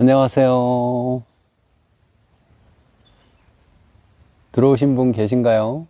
안녕하세요. 들어오신 분 계신가요?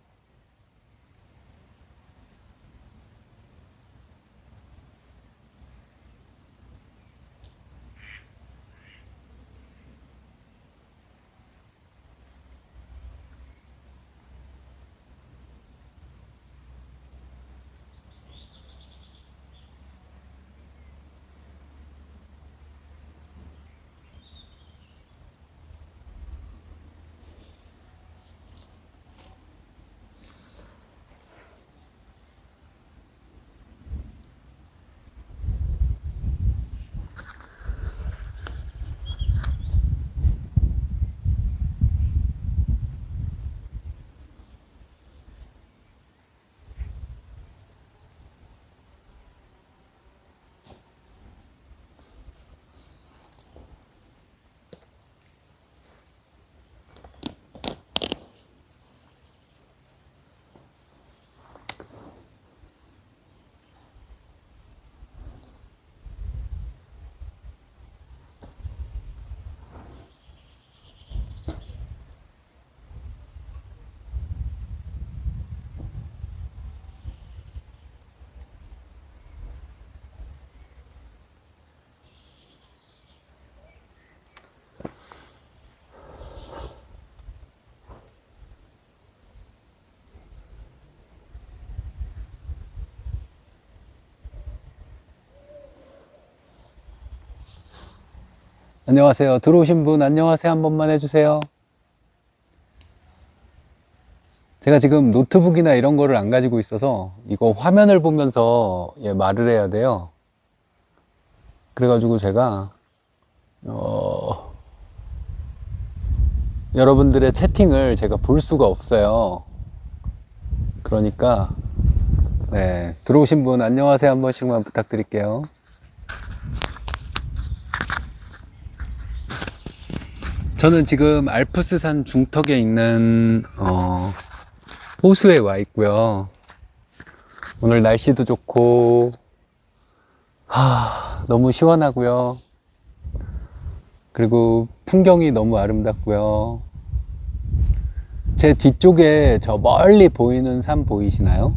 안녕하세요. 들어오신 분 안녕하세요 한 번만 해주세요. 제가 지금 노트북이나 이런 거를 안 가지고 있어서 이거 화면을 보면서 예, 말을 해야 돼요. 그래가지고 제가 어, 여러분들의 채팅을 제가 볼 수가 없어요. 그러니까 네, 들어오신 분 안녕하세요 한 번씩만 부탁드릴게요. 저는 지금 알프스산 중턱에 있는 어, 호수에 와 있고요. 오늘 날씨도 좋고 하, 너무 시원하고요. 그리고 풍경이 너무 아름답고요. 제 뒤쪽에 저 멀리 보이는 산 보이시나요?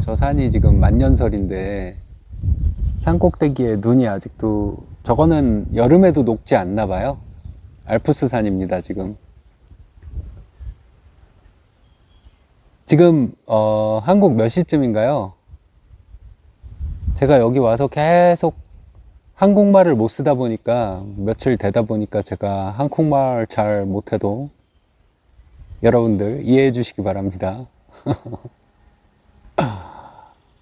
저 산이 지금 만년설인데 산 꼭대기에 눈이 아직도 저거는 여름에도 녹지 않나 봐요. 알프스 산입니다, 지금. 지금, 어, 한국 몇 시쯤인가요? 제가 여기 와서 계속 한국말을 못 쓰다 보니까, 며칠 되다 보니까 제가 한국말 잘 못해도 여러분들 이해해 주시기 바랍니다.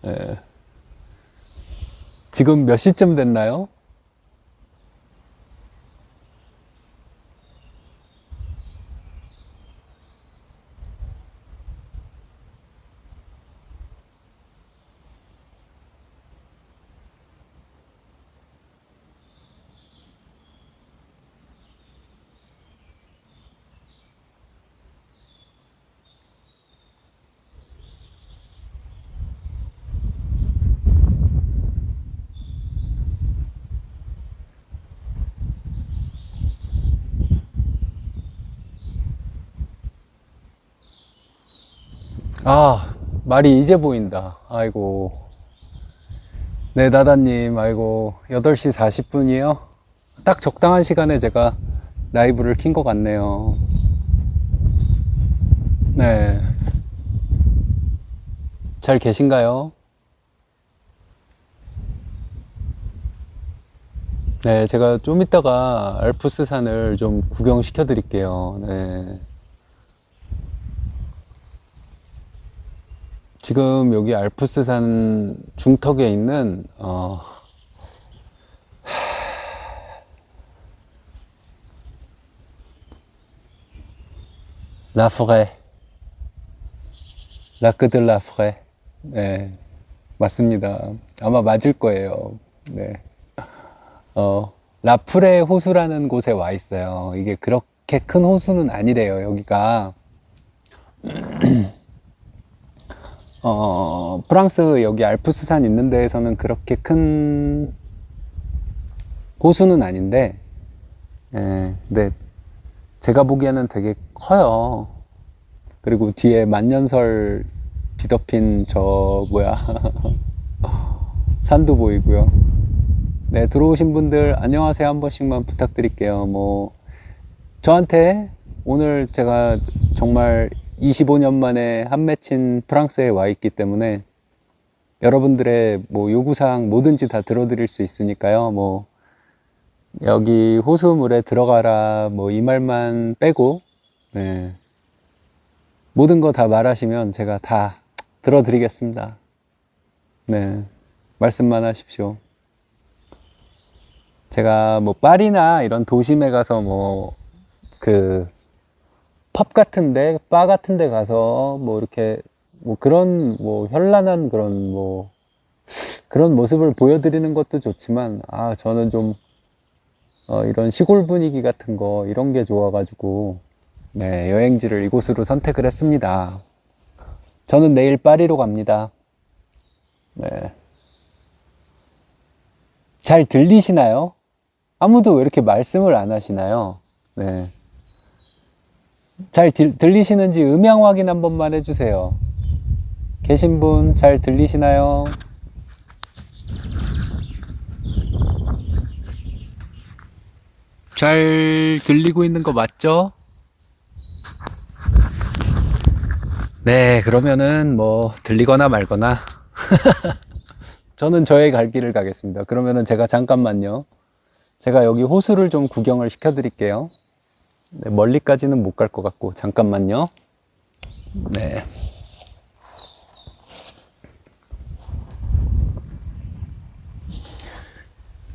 예. 지금 몇 시쯤 됐나요? 아, 말이 이제 보인다. 아이고. 네, 나다님, 아이고, 8시 40분이요? 딱 적당한 시간에 제가 라이브를 킨 것 같네요. 네. 잘 계신가요? 네, 제가 좀 이따가 알프스 산을 좀 구경시켜 드릴게요. 네. 지금 여기 알프스산 중턱에 있는 어, 라프레 라크드 라프레 네 맞습니다. 아마 맞을 거예요. 네. 어, 라프레 호수라는 곳에 와 있어요. 이게 그렇게 큰 호수는 아니래요 여기가 어, 프랑스 여기 알프스산 있는 데에서는 그렇게 큰 호수는 아닌데, 예, 근데 제가 보기에는 되게 커요. 그리고 뒤에 만년설 뒤덮인 저 뭐야 산도 보이고요. 네, 들어오신 분들 안녕하세요 한 번씩만 부탁드릴게요. 뭐 저한테 오늘 제가 정말 25년 만에 한 맺힌 프랑스에 와 있기 때문에 여러분들의 뭐 요구사항 뭐든지 다 들어드릴 수 있으니까요. 뭐 여기 호수물에 들어가라 뭐 이 말만 빼고 네. 모든 거 다 말하시면 제가 다 들어드리겠습니다. 네. 말씀만 하십시오. 제가 뭐 파리나 이런 도심에 가서 뭐 그 펍 같은데 바 같은데 가서 뭐 이렇게 뭐 그런 뭐 현란한 그런 뭐 그런 모습을 보여드리는 것도 좋지만 아 저는 좀 어, 이런 시골 분위기 같은 거 이런 게 좋아가지고 네 여행지를 이곳으로 선택을 했습니다. 저는 내일 파리로 갑니다. 네. 잘 들리시나요? 아무도 왜 이렇게 말씀을 안 하시나요? 네. 잘 들, 들리시는지 음향 확인 한 번만 해주세요. 계신 분 잘 들리시나요? 잘 들리고 있는 거 맞죠? 네, 그러면은 뭐 들리거나 말거나 저는 저의 갈 길을 가겠습니다. 그러면은 제가 잠깐만요. 제가 여기 호수를 좀 구경을 시켜 드릴게요. 네, 멀리까지는 못 갈 것 같고 잠깐만요. 네.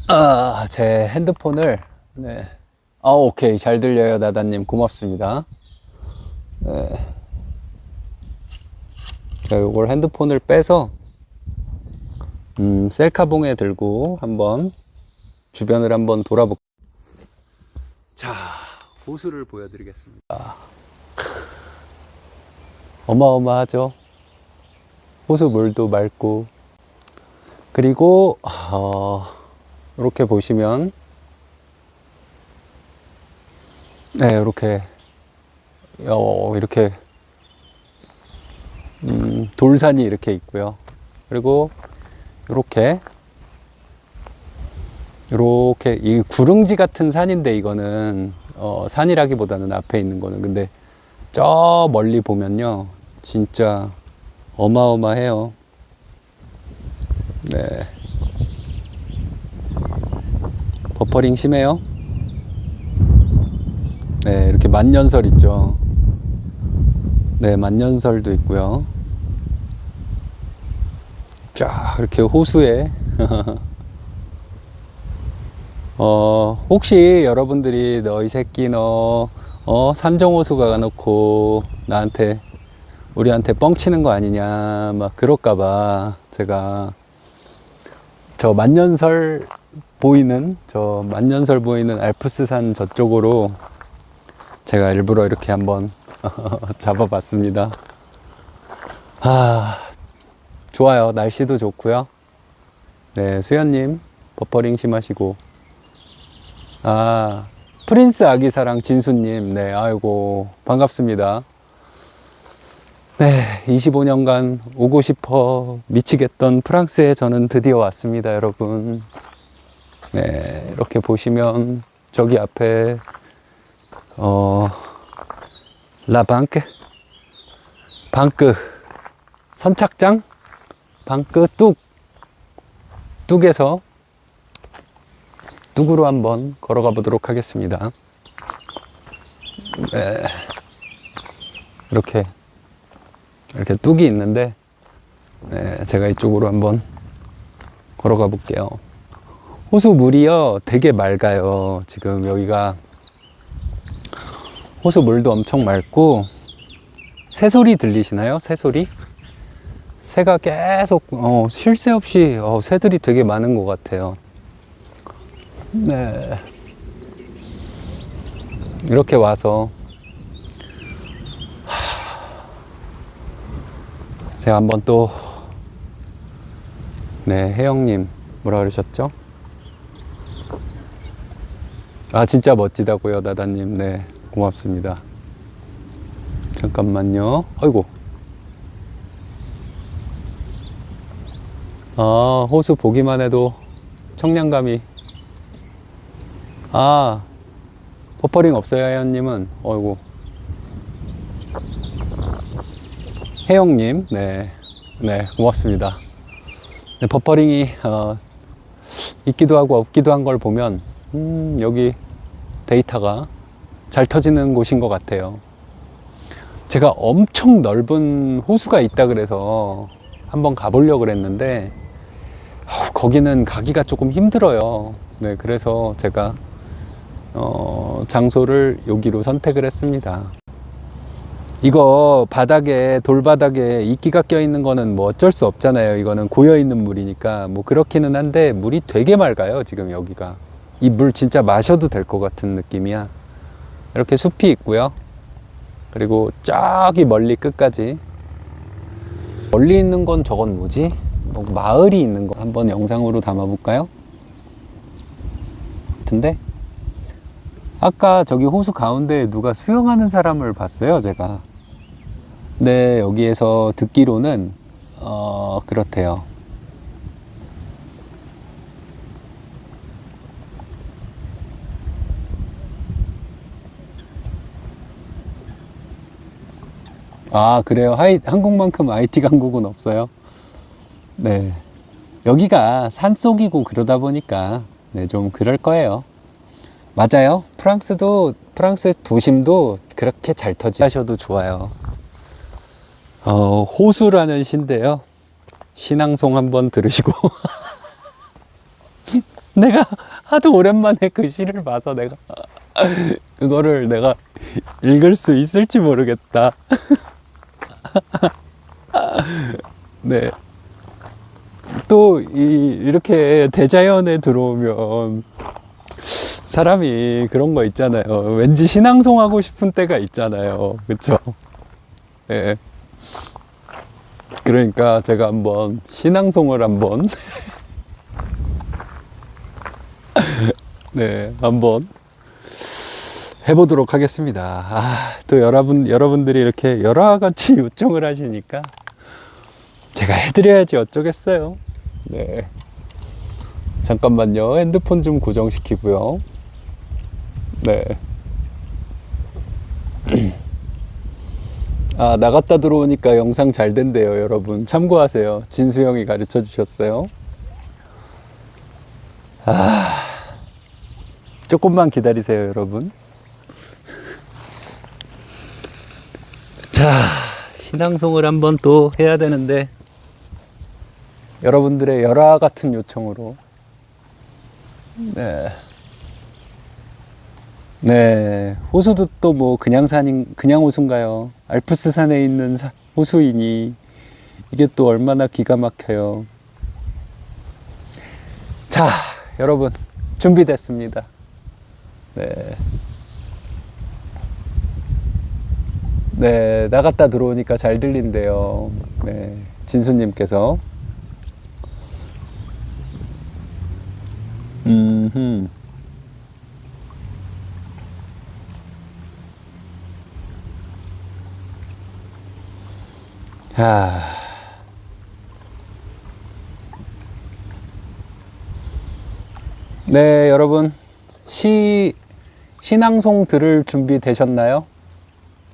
아, 제 핸드폰을 네. 아, 오케이. 잘 들려요, 나다 님. 고맙습니다. 네. 제가 요걸 핸드폰을 빼서 음, 셀카봉에 들고 한번 주변을 한번 돌아볼 자, 호수를 보여드리겠습니다. 어마어마하죠? 호수 물도 맑고 그리고 어, 이렇게 보시면 네, 이렇게 어, 이렇게 음, 돌산이 이렇게 있고요. 그리고 이렇게 이렇게 이 구릉지 같은 산인데 이거는 어, 산이라기보다는 앞에 있는 거는 근데 저 멀리 보면요 진짜 어마어마해요. 네. 버퍼링 심해요. 네, 이렇게 만년설 있죠. 네, 만년설도 있고요. 쫙 이렇게 호수에 어, 혹시 여러분들이 너 이 새끼 너 어, 산정호수 가놓고 나한테 우리한테 뻥치는 거 아니냐 막 그럴까봐 제가 저 만년설 보이는 저 만년설 보이는 알프스산 저쪽으로 제가 일부러 이렇게 한번 잡아봤습니다. 아 좋아요 날씨도 좋고요. 네 수현님 버퍼링 심하시고 아 프린스 아기사랑 진수님 네 아이고 반갑습니다. 네 25년간 오고 싶어 미치겠던 프랑스에 저는 드디어 왔습니다 여러분. 네 이렇게 보시면 저기 앞에 어, 라방크 방크 선착장 방크 뚝 뚝에서 뚝으로 한번 걸어가 보도록 하겠습니다. 네. 이렇게 이렇게 뚝이 있는데 네, 제가 이쪽으로 한번 걸어가 볼게요. 호수 물이요 되게 맑아요. 지금 여기가 호수 물도 엄청 맑고 새소리 들리시나요? 새소리? 새가 계속 어, 쉴 새 없이 어, 새들이 되게 많은 것 같아요. 네. 이렇게 와서 제가 한번 또 네, 혜영님 뭐라 그러셨죠? 아, 진짜 멋지다고요, 나다님. 네, 고맙습니다. 잠깐만요. 아이고. 아, 호수 보기만 해도 청량감이. 아, 버퍼링 없어요, 혜연님은? 어이구. 혜영님, 네. 네, 고맙습니다. 네, 버퍼링이, 어, 있기도 하고 없기도 한 걸 보면, 음, 여기 데이터가 잘 터지는 곳인 것 같아요. 제가 엄청 넓은 호수가 있다 그래서 한번 가보려고 그랬는데, 거기는 가기가 조금 힘들어요. 네, 그래서 제가 어, 장소를 여기로 선택을 했습니다. 이거 바닥에 돌바닥에 이끼가 껴 있는 거는 뭐 어쩔 수 없잖아요. 이거는 고여 있는 물이니까 뭐 그렇기는 한데 물이 되게 맑아요. 지금 여기가 이 물 진짜 마셔도 될 것 같은 느낌이야. 이렇게 숲이 있고요. 그리고 저기 멀리 끝까지 멀리 있는 건 저건 뭐지? 뭐 마을이 있는 거 한번 영상으로 담아볼까요? 같은데 아까 저기 호수 가운데 누가 수영하는 사람을 봤어요, 제가. 네, 여기에서 듣기로는, 어, 그렇대요. 아, 그래요. 하이, 한국만큼 IT 강국은 없어요. 네. 여기가 산속이고 그러다 보니까, 네, 좀 그럴 거예요. 맞아요. 프랑스도 프랑스 도심도 그렇게 잘 터지 하셔도 좋아요. 어, 호수라는 시인데요. 신앙송 한번 들으시고 내가 하도 오랜만에 그 시를 봐서 내가 그거를 내가 읽을 수 있을지 모르겠다. 네. 또 이, 이렇게 대자연에 들어오면 사람이 그런 거 있잖아요. 왠지 신앙송 하고 싶은 때가 있잖아요. 그쵸? 예. 그러니까 제가 한번 신앙송을 한번 네, 한번 해보도록 하겠습니다. 아, 또 여러분, 여러분들이 이렇게 여러 가지 요청을 하시니까 제가 해드려야지 어쩌겠어요. 네. 잠깐만요. 핸드폰 좀 고정시키고요. 네. 아, 나갔다 들어오니까 영상 잘 된대요, 여러분. 참고하세요. 진수형이 가르쳐 주셨어요. 아, 조금만 기다리세요, 여러분. 자, 신앙송을 한번 또 해야 되는데, 여러분들의 열화 같은 요청으로. 네. 네, 호수도 또 뭐 그냥 산인 그냥 호수인가요? 알프스 산에 있는 사- 호수이니 이게 또 얼마나 기가 막혀요. 자, 여러분 준비됐습니다. 네. 네, 나갔다 들어오니까 잘 들린대요. 네, 진수님께서. 음, 하. 네, 여러분. 시, 신앙송 들을 준비 되셨나요?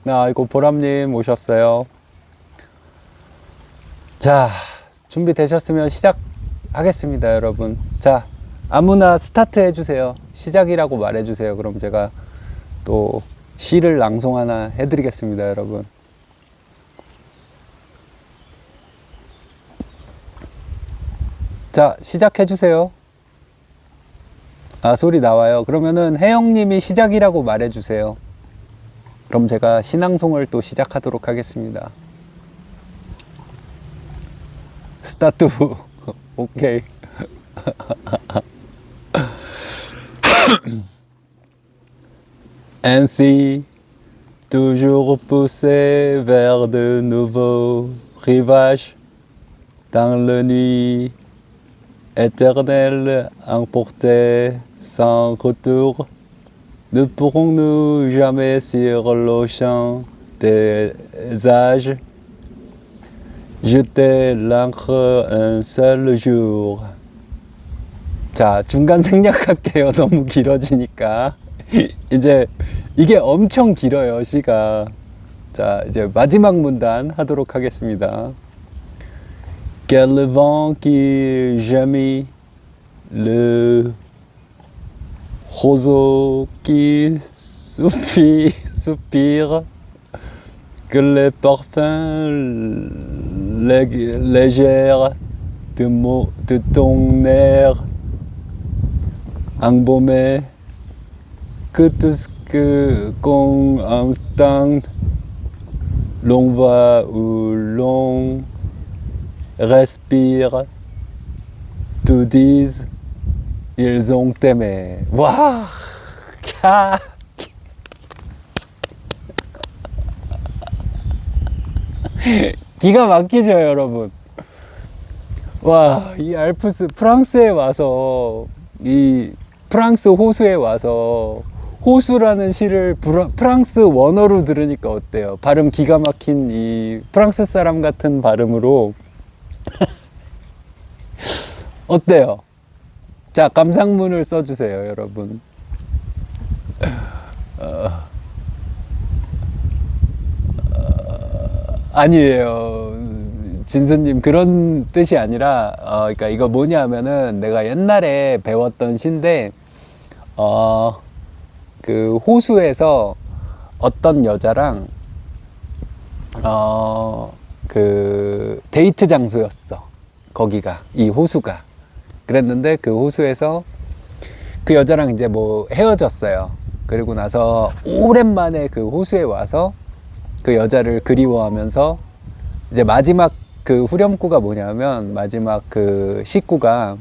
네, 아이고, 보람님 오셨어요. 자, 준비 되셨으면 시작하겠습니다, 여러분. 자, 아무나 스타트 해주세요. 시작이라고 말해주세요. 그럼 제가 또 시를 낭송 하나 해드리겠습니다, 여러분. 자, 시작해 주세요. 아, 소리 나와요. 그러면은 혜영님이 시작이라고 말해 주세요. 그럼 제가 신앙송을 또 시작하도록 하겠습니다. 스타트. 오케이. Ainsi, toujours poussé vers de nouveaux rivages dans la nuit éternelle emportée sans retour Ne pourrons-nous jamais sur champ des âges jeter l'encre un seul jour? 자, 중간 생략할게요. 너무 길어지니까. 이제 이게 엄청 길어요, 시가. 자, 이제 마지막 문단 하도록 하겠습니다. Quel le vent qui gémit, le roseau qui soupire, soupire, que les parfums lég- légers de, de ton air embaumé, que tout ce que qu'on entend, l'on va ou l'on respire, tout disent, ils ont aimé. 와, 캬. 기가 막히죠, 여러분. 와, 이 알프스 프랑스에 와서 이 프랑스 호수에 와서 호수라는 시를 프랑스 원어로 들으니까 어때요? 발음 기가 막힌 이 프랑스 사람 같은 발음으로 어때요? 자, 감상문을 써주세요, 여러분. 어, 어, 아니에요. 진수님, 그런 뜻이 아니라, 어, 그러니까 이거 뭐냐면은 내가 옛날에 배웠던 시인데, 어, 그 호수에서 어떤 여자랑, 어, 그 데이트 장소였어. 거기가, 이 호수가. 그랬는데 그 호수에서 그 여자랑 이제 뭐 헤어졌어요. 그리고 나서 오랜만에 그 호수에 와서 그 여자를 그리워하면서 이제 마지막 그 후렴구가 뭐냐면 마지막 그 식구가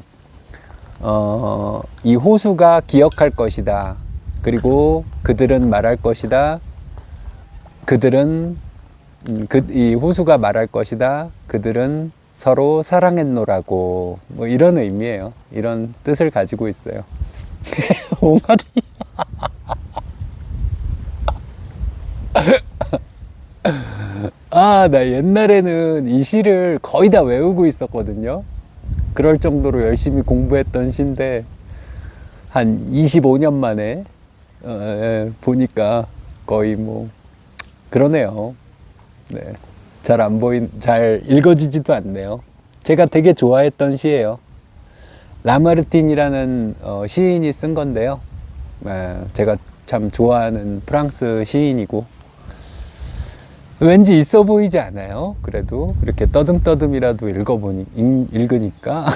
어, 이 호수가 기억할 것이다. 그리고 그들은 말할 것이다. 그들은 음, 그, 이 호수가 말할 것이다. 그들은 서로 사랑했노라고 뭐 이런 의미예요. 이런 뜻을 가지고 있어요. 옹알이. 아, 나 옛날에는 이 시를 거의 다 외우고 있었거든요. 그럴 정도로 열심히 공부했던 시인데 한 25년 만에 어, 예, 보니까 거의 뭐 그러네요. 네. 잘 안 보인, 잘 읽어지지도 않네요. 제가 되게 좋아했던 시예요. 라마르틴이라는 어, 시인이 쓴 건데요. 네, 제가 참 좋아하는 프랑스 시인이고 왠지 있어 보이지 않아요? 그래도 이렇게 떠듬떠듬이라도 읽어보니 읽, 읽으니까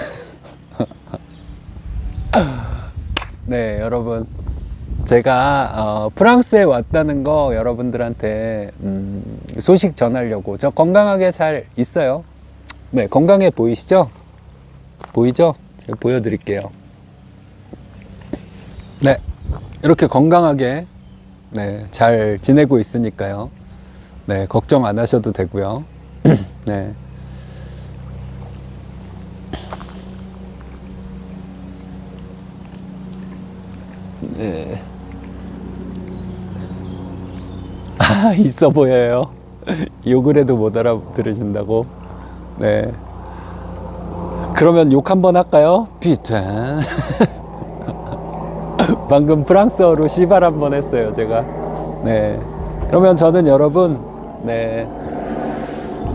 네 여러분 제가 어, 프랑스에 왔다는 거 여러분들한테 음, 소식 전하려고 저 건강하게 잘 있어요. 네 건강해 보이시죠? 보이죠? 제가 보여드릴게요. 네 이렇게 건강하게 네, 잘 지내고 있으니까요. 네 걱정 안 하셔도 되고요. 네. 네. 아, 있어 보여요. 욕을 해도 못 알아들으신다고. 네. 그러면 욕 한번 할까요? 비탄. 방금 프랑스어로 시발 한번 했어요, 제가. 네. 그러면 저는 여러분, 네.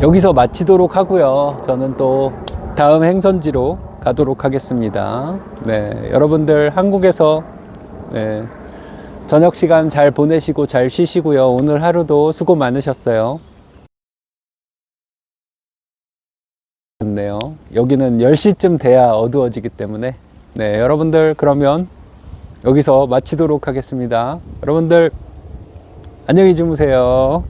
여기서 마치도록 하고요. 저는 또 다음 행선지로 가도록 하겠습니다. 네. 여러분들 한국에서 네. 저녁 시간 잘 보내시고 잘 쉬시고요. 오늘 하루도 수고 많으셨어요. 좋네요. 여기는 10시쯤 돼야 어두워지기 때문에. 네, 여러분들 그러면 여기서 마치도록 하겠습니다. 여러분들 안녕히 주무세요.